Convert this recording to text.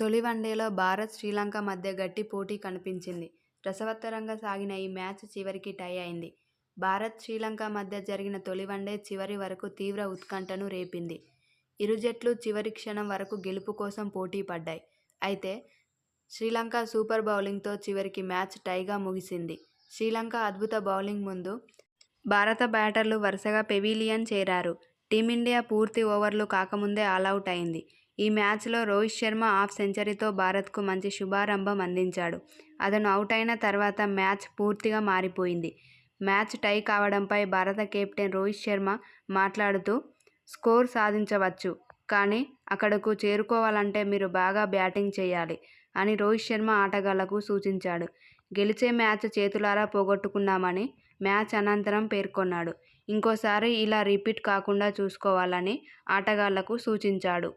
తొలి వన్డేలో భారత్, శ్రీలంక మధ్య గట్టి పోటీ కనిపించింది. రసవత్తరంగా సాగిన ఈ మ్యాచ్ చివరికి టై అయింది. భారత్, శ్రీలంక మధ్య జరిగిన తొలి వన్డే చివరి వరకు తీవ్ర ఉత్కంఠను రేపింది. ఇరు జట్లు చివరి క్షణం వరకు గెలుపు కోసం పోటీ పడ్డాయి. అయితే శ్రీలంక సూపర్ బౌలింగ్తో చివరికి మ్యాచ్ టైగా ముగిసింది. శ్రీలంక అద్భుత బౌలింగ్ ముందు భారత బ్యాటర్లు వరుసగా పెవిలియన్ చేరారు. టీమిండియా పూర్తి ఓవర్లు కాకముందే ఆలౌట్ అయింది. ఈ మ్యాచ్లో రోహిత్ శర్మ హాఫ్ సెంచరీతో భారత్కు మంచి శుభారంభం అందించాడు. అతను అవుట్ అయిన తర్వాత మ్యాచ్ పూర్తిగా మారిపోయింది. మ్యాచ్ టై కావడంపై భారత కెప్టెన్ రోహిత్ శర్మ మాట్లాడుతూ స్కోర్ సాధించవచ్చు. కానీ అక్కడకు చేరుకోవాలంటే మీరు బాగా బ్యాటింగ్ చేయాలి అని రోహిత్ శర్మ ఆటగాళ్ళకు సూచించాడు. గెలిచే మ్యాచ్ చేతులారా పోగొట్టుకున్నామని మ్యాచ్ అనంతరం పేర్కొన్నాడు. ఇంకోసారి ఇలా రిపీట్ కాకుండా చూసుకోవాలని ఆటగాళ్ళకు సూచించాడు.